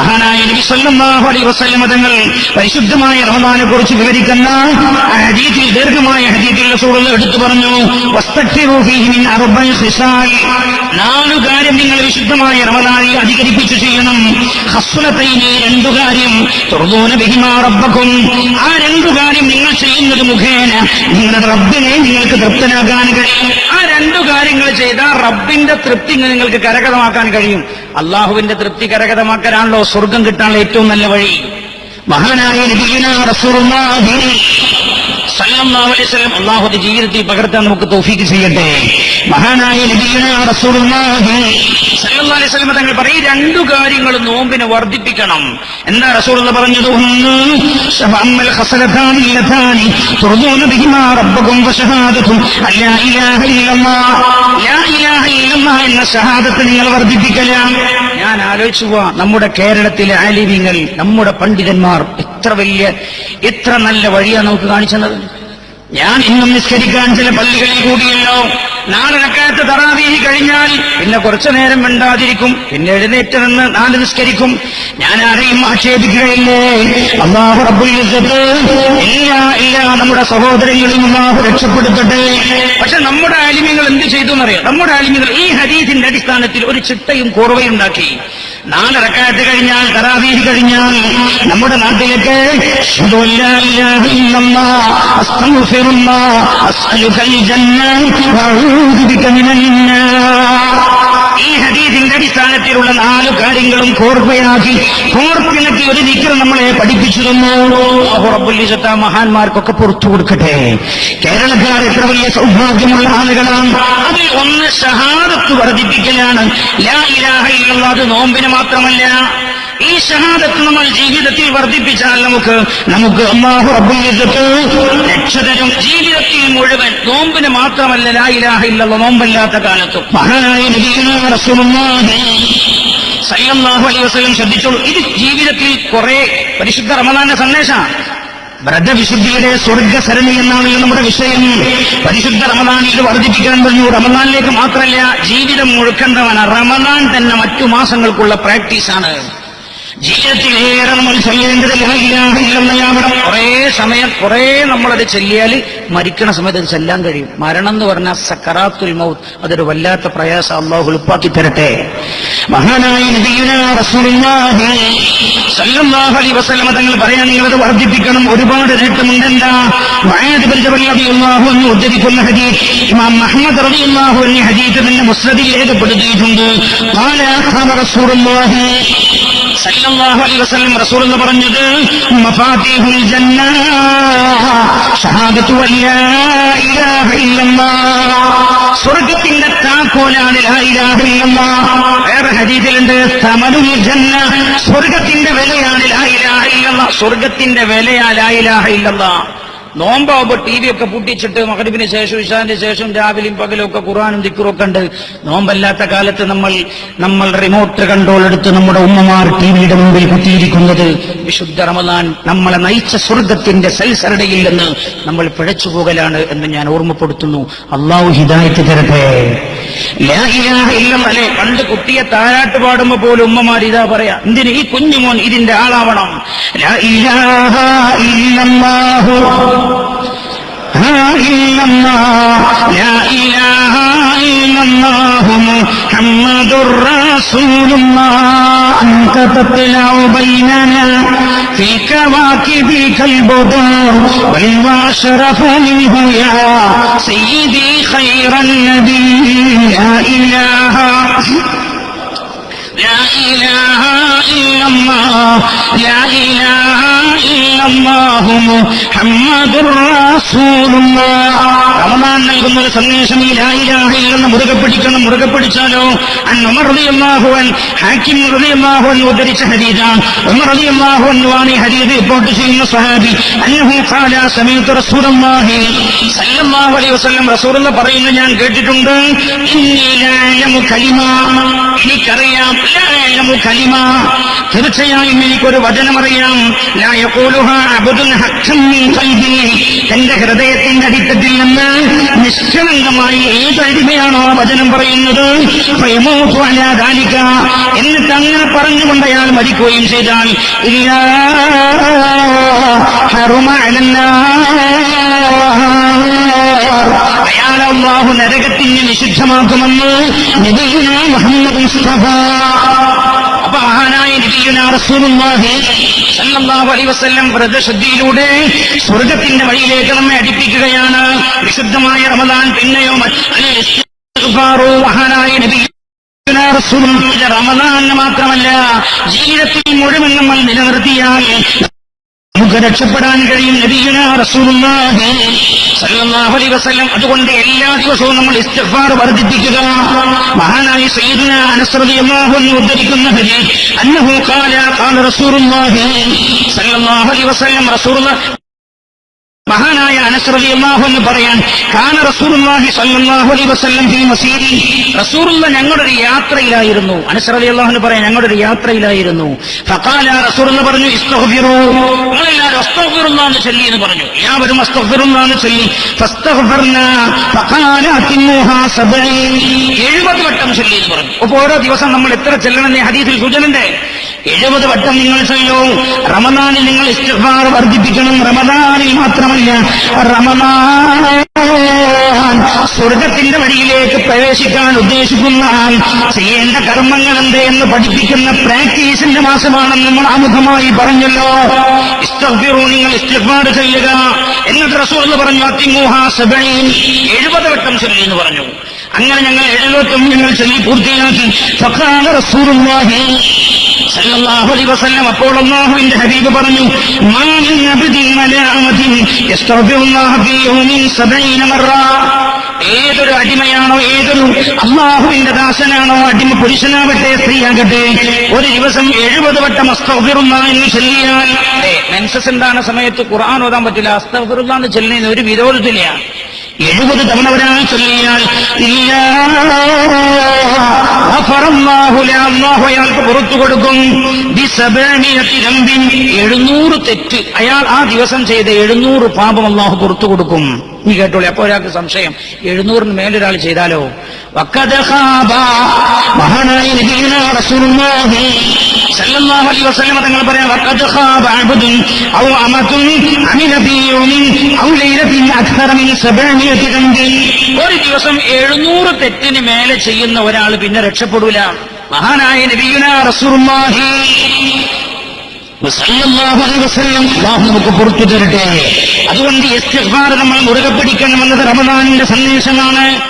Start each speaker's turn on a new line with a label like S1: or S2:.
S1: മഹാനായ നബി സല്ലല്ലാഹു അലൈഹി വസല്ലം തങ്ങൾ പരിശുദ്ധമായ റമദാനെ കുറിച്ച് വിവരിക്കുന്ന ഹദീസിൽ ദീർഘമായ ഹദീസിൽ റസൂലുള്ള എടുത്തു പറഞ്ഞു വസ്തഖിറു ഫീഹി മിൻ അർബഇ ഖിസാൽ. നാലു കാര്യം നിങ്ങൾ വിശുദ്ധമായ റമദാനിൽ അധികരിപ്പിച്ചു ചെയ്യണം. ഹസ്സുലത്തൈനി രണ്ടു കാര്യം. തുറന്നൂന ബിഹിമാ റബ്ബകും. ആ രണ്ടു കാര്യം നിങ്ങൾ ചെയ്യുന്നത് മുഖേന നിങ്ങളുടെ റബ്ബിനെ നിങ്ങൾക്ക് തൃപ്തനാക്കാൻ കഴിയും. ആ രണ്ടു കാര്യങ്ങൾ ചെയ്താൽ റബ്ബിന്റെ തൃപ്തി നിങ്ങൾക്ക് കരകതമാക്കാൻ കഴിയും. അള്ളാഹുവിന്റെ തൃപ്തി കരകതമാക്കാനാണല്ലോ സ്വർഗം കിട്ടാനുള്ള ഏറ്റവും നല്ല വഴി. മഹാനായ റസൂലുള്ളാഹി. സല്ലല്ലാഹു അലൈഹി വസല്ലം അള്ളാഹുവിന്റെ ജീവിതത്തിൽ പകർത്താൻ നമുക്ക് തൗഫീക്ക് ചെയ്യട്ടെ. മഹാനായ സല്ലല്ലാഹു അലൈഹി തങ്ങൾ പറയും രണ്ടു കാര്യങ്ങൾ നോമ്പിനെ വർദ്ധിപ്പിക്കണം. എന്താ റസൂലുള്ള പറഞ്ഞത്? ഒന്ന് എന്ന ഷഹാദത്ത് നിങ്ങൾ വർദ്ധിപ്പിക്കലാം. ഞാൻ ആലോചിച്ചു നമ്മുടെ കേരളത്തിലെ ആലിമിങ്ങൾ നമ്മുടെ പണ്ഡിതന്മാർ എത്ര വലിയ എത്ര നല്ല വഴിയാണ് നമുക്ക് കാണിച്ചത് ഞാൻ ഇന്നും നിസ്കരിക്കാൻ ചില പള്ളികളിൽ കൂടിയല്ലോ. നാല് റക്കാത്ത് തറാവീഹി കഴിഞ്ഞാൽ പിന്നെ കുറച്ചു നേരം മിണ്ടാതിരിക്കും. പിന്നെ എഴുന്നേറ്റ് നിന്ന് നാല് നിസ്കരിക്കും. ഞാൻ ആരെയും ആക്ഷേപിക്കുകയില്ലേ? അള്ളാഹു റബ്ബുൽ എല്ലാ എല്ലാ നമ്മുടെ സഹോദരങ്ങളും അള്ളാഹു രക്ഷപ്പെടുത്തട്ടെ. പക്ഷെ നമ്മുടെ ആലിമ്യങ്ങൾ എന്ത് ചെയ്തു എന്നറിയാം? നമ്മുടെ ആലിമ്യങ്ങൾ ഈ ഹരീതിന്റെ അടിസ്ഥാനത്തിൽ ഒരു ചിട്ടയും കുറവയും ഉണ്ടാക്കി നാല് റക്കാറ്റ് കഴിഞ്ഞാൽ തറാവീഹ് കഴിഞ്ഞാൽ നമ്മുടെ നാട്ടിലേക്ക് ജന്ന, ഈ ഹദീസിന്റെ അടിസ്ഥാനത്തിലുള്ള നാല് കാര്യങ്ങളും കോർപ്പയാക്കി കോർപ്പിണക്കി ഒരു നിക്കർ നമ്മളെ പഠിപ്പിച്ചു തന്നു. മഹാന്മാർക്കൊക്കെ പുറത്തു കൊടുക്കട്ടെ. കേരളക്കാർ എത്ര വലിയ സൗഭാഗ്യമുള്ള ആളുകളാണ്. അതിൽ ഒന്ന് ഷഹാദത്ത് വർദ്ധിപ്പിക്കലാണ്. ലാ ഇലാഹ ഇല്ലല്ലാഹ് അത് നോമ്പിന് മാത്രമല്ല. ഈ ഷഹാദത്ത് നമ്മൾ ജീവിതത്തിൽ വർദ്ധിപ്പിച്ചാൽ നമുക്ക് നമുക്ക് അള്ളാഹു ഇസ്സത്ത് രക്ഷതരും ജീവിതത്തിൽ മുഴുവൻ നോമ്പിന് മാത്രമല്ല ലായിലാഹ ഇലാഹ ഇല്ലല്ലാഹ് നോമ്പല്ലാത്ത കാലത്തും. മഹാനായ സല്ലല്ലാഹു അലൈഹി വസല്ലം ശ്രദ്ധിച്ചോളൂ. ഇത് ജീവിതത്തിൽ കുറെ പരിശുദ്ധ റമദാന്റെ സന്ദേശമാണ്. വ്രതവിശുദ്ധിയുടെ സ്വർഗസരണി എന്നാണല്ലോ നമ്മുടെ വിഷയം. പരിശുദ്ധ റമദാൻ ഇത് വർദ്ധിപ്പിക്കാൻ പറഞ്ഞു. റമദാനിലേക്ക് മാത്രമല്ല ജീവിതം മുഴുക്കേണ്ടവനാണ്. റമദാൻ തന്നെ മറ്റു മാസങ്ങൾക്കുള്ള പ്രാക്ടീസാണ്. ജീവിതത്തിലേറെ നമ്മൾ ചൊല്ലേണ്ടത് കുറെ സമയം കുറെ നമ്മളത് ചെല്ലിയാൽ മരിക്കണ സമയത്ത് അത് ചെല്ലാൻ കഴിയും. മരണം എന്ന് പറഞ്ഞാൽ സക്കറാത്തുൽ മൗത്ത്. അതൊരു വല്ലാത്ത പ്രയാസം. അള്ളാഹു എളുപ്പാക്കി തരട്ടെ. മഹാനായ തങ്ങൾ പറയാൻ നിങ്ങളത് വർദ്ധിപ്പിക്കണം. ഒരുപാട് നേട്ടമുണ്ട് എന്താ ഉദ്ധരിക്കുന്ന ഹദീസ്. ഇമാം ഹദീസ് തന്നെ രേഖപ്പെടുത്തിയിട്ടുണ്ട്. സല്ലല്ലാഹു അലൈഹി വസല്ലം റസൂൽ എന്ന് പറഞ്ഞത് മഫാത്തിഹുൽ ജന്ന ഷഹാദത്തു അല്ലാ ഇലാഹ ഇല്ലല്ലാഹ് സ്വർഗത്തിന്റെ താക്കോലാണ് വേറെ ഹരീതിലുണ്ട് തമനുൽ ജന്ന സ്വർഗത്തിന്റെ വിലയാണ് ലാ ഇലാഹ ഇല്ലല്ലാഹ് സ്വർഗത്തിന്റെ വിലയാ ലാ ഇലാഹ ഇല്ലല്ലാഹ് നോമ്പാവുമ്പോ ടി വി ഒക്കെ പൂട്ടിച്ചിട്ട് മകരിബിന് ശേഷം ഇഷാന്റെ ശേഷം രാവിലെയും പകലും ഒക്കെ ഖുറാനും ദിക്കറും ഒക്കെ ഉണ്ട്. നോമ്പല്ലാത്ത കാലത്ത് നമ്മൾ നമ്മൾ റിമോട്ട് കൺട്രോൾ എടുത്ത് നമ്മുടെ ഉമ്മമാർ ടി വിയുടെ മുമ്പിൽ കുത്തിയിരിക്കുന്നത്. വിശുദ്ധ റമദാൻ നമ്മളെ നയിച്ച സ്വർഗത്തിന്റെ സൽസരടയിൽ നിന്ന് നമ്മൾ പിഴച്ചു പോകലാണ് എന്ന് ഞാൻ ഓർമ്മപ്പെടുത്തുന്നു. അള്ളാഹു ഹിദായത്ത് തരട്ടെ. ലാ ഇലാഹ ഇല്ലല്ലാഹ്. അല്ലേ പണ്ട് കുട്ടിയെ താരാട്ട് പാടുമ്പോ പോലും ഉമ്മമാർ ഇതാ പറയാ എന്തിന് ഈ കുഞ്ഞുമോൻ ഇതിന്റെ ആളാവണം? لا إلا الله لا إله إلا الله محمد رسول الله أنت تطلع بيننا في كواكبك البدور بل وأشرف منه يا سيدي خير النبي لا إله റമദാൻ നൽകുന്ന ഒരു സന്ദേശം ഈ ലാ ഇലാഹ ഇല്ലെന്ന് മുറുകെ പിടിക്കണം മുറുകെ പിടിച്ചാലോ? അൻ ഉമർ റളിയല്ലാഹു അൻ ഹാക്കിം റളിയല്ലാഹു അൻ ഉദ്ധരിച്ച ഹരീതാണ് ഉമർ ആണ് ഈ ഹദീസ് റിപ്പോർട്ട് ചെയ്യുന്ന സഹാബി അന്നഹു ഖാല സമീഅത്തു റസൂലുള്ളാഹി. സല്ലല്ലാഹു വസല്ലം റസൂലുള്ള പറയുന്നത് ഞാൻ കേട്ടിട്ടുണ്ട്. കലിമ. തീർച്ചയായും എനിക്കൊരു വചനമറിയാം. തന്റെ ഹൃദയത്തിന്റെ അടിത്തട്ടിൽ നിന്ന് നിഷ്കളങ്കമായി ഏത് അടിമയാണോ ആ വചനം പറയുന്നത്? പ്രയമോത്തു അനാദാലിക്ക എന്നിട്ട് അങ്ങനെ പറഞ്ഞുകൊണ്ട് അയാൾ മരിക്കുകയും ചെയ്താൽ അള്ളാഹു നരകത്തിന് നിഷിദ്ധമാക്കുമെന്ന് മുസ്തഫ അപ്പൊ മഹാനായ നബിയുന റസൂലുള്ളാഹി സല്ലല്ലാഹു അലൈഹി വസല്ലം വ്രതശുദ്ധിയിലൂടെ സ്വർഗത്തിന്റെ വഴിയിലേക്ക് നമ്മെ അടിപ്പിക്കുകയാണ്. വിശുദ്ധമായ റമദാൻ പിന്നെയോ മറ്റ് റമദാൻ മാത്രമല്ല ജീവിതത്തിൽ മുഴുവൻ നമ്മൾ നിലനിർത്തിയാൽ നമുക്ക് രക്ഷപ്പെടാൻ കഴിയും അതുകൊണ്ട് എല്ലാ ദിവസവും നമ്മൾ ഇസ്തഫാർ വർദ്ധിപ്പിക്കുക. മഹാനായി സയ്യിദുന അനസ് റളിയല്ലാഹു അൻഹു ഉദ്ധരിക്കുന്ന ഹരി അന്നഹു കാല കാല റസൂലുള്ളാഹി സല്ലല്ലാഹു അലൈഹി വസല്ലം റസൂലുള്ളാഹി മഹാനായ അനസ്രതി അള്ളാഹു എന്ന് പറയാൻ കാന റസൂറുല്ലാഹി സല്ലാഹു അലൈഹി വസല്ലം ഹി മസീരി റസൂറുള്ള ഞങ്ങളൊരു യാത്രയിലായിരുന്നു. അനസ്രതി അള്ളാഹു എന്ന് പറയാൻ ഞങ്ങളൊരു യാത്രയിലായിരുന്നു. യാത്രയിലായിരുന്നു ഫഖാല എന്ന് പറഞ്ഞു ഇസ്തഗ്ഫിറൂ. നിങ്ങളെല്ലാവരും അസ്തഗ്ഫിറുല്ലാഹ് എന്ന് ചൊല്ലി എന്ന് പറഞ്ഞു. എല്ലാവരും അസ്തഗ്ഫിറുല്ലാഹ് എന്ന് ചൊല്ലി. എഴുപത് ഫഖാല അതിമുഹാ സബഈൻ 70 വട്ടം ചൊല്ലി എന്ന് പറഞ്ഞു. അപ്പോൾ ഓരോ ദിവസം നമ്മൾ എത്ര ചെല്ലണം ഹദീസിൽ സൂചനയുണ്ട്. എഴുപത് വട്ടം നിങ്ങൾ ചൊല്ലൂ. റമദാനിൽ നിങ്ങൾ ഇസ്തിഗ്ഫാർ വർദ്ധിപ്പിക്കണം. റമദാനിൽ മാത്രമല്ല റമദാൻ സ്വർഗത്തിന്റെ വഴിയിലേക്ക് പ്രവേശിക്കാൻ ഉദ്ദേശിക്കുന്ന ചെയ്യേണ്ട കർമ്മങ്ങൾ എന്ത് എന്ന് പഠിപ്പിക്കുന്ന പ്രാക്ടീസിന്റെ മാസമാണെന്ന് നമ്മൾ ആമുഖമായി പറഞ്ഞല്ലോ. ഇസ്തഗ്ഫിറു നിങ്ങൾ ഇസ്തിഗ്ഫാർ ചെയ്യുക. എന്നിട്ട് റസൂൽ പറഞ്ഞു അതിമൂഹ സബഈൻ എഴുപത് വട്ടം ചൊല്ലി എന്ന് പറഞ്ഞു. അങ്ങനെ ഞങ്ങൾ എഴുപത്തും ഞങ്ങൾ ചെല്ലി പൂർത്തിയാക്കി അപ്പോൾ അല്ലാഹുവിന്റെ ഹബീബ് പറഞ്ഞു മാ മിൻ അബ്ദിൻ മലാഅമതിൻ യസ്തഗ്ഫിറുല്ലാഹ ഫീ യൗമിൻ 70 മറ ഏതൊരു അടിമയാണോ ഏതൊരു അള്ളാഹുവിന്റെ ദാസനാണോ അടിമ പുരുഷനാവട്ടെ സ്ത്രീയാകട്ടെ ഒരു ദിവസം എഴുപത് വട്ടം അസ്തഫിറുന്ന എന്ന് ചൊല്ലിയാൽ മെൻസസ് ഉണ്ടാകുന്ന സമയത്ത് ഖുർആൻ ഓതാൻ പറ്റില്ല. അസ്തഫിറുന്ന എന്ന് ഒരു വിരോധത്തില്ല എഴുപത് തവണ വരാൻ ചൊല്ലിയാൽ അയാൾക്ക് പുറത്തു കൊടുക്കും. എഴുന്നൂറ് തെറ്റ് അയാൾ ആ ദിവസം ചെയ്ത എഴുന്നൂറ് പാപം അള്ളാഹു പുറത്തു കൊടുക്കും നീ കേട്ടോളി. അപ്പൊ ഒരാൾക്ക് സംശയം. എഴുന്നൂറിന് മേലൊരാൾ ചെയ്താലോ. ഒരു ദിവസം എഴുന്നൂറ് തെറ്റിന് മേലെ ചെയ്യുന്ന ഒരാൾ പിന്നെ രക്ഷപ്പെടൂല. മഹാനായ നബീന റസൂലുള്ളാഹി സല്ലല്ലാഹു അലൈഹി വസല്ലം അല്ലാഹു നമുക്ക് പുറത്തു തരട്ടെ. അതുകൊണ്ട് നമ്മൾ മുറുകെ പിടിക്കണമെന്നത് റമദാനിന്റെ സന്ദേശമാണ്.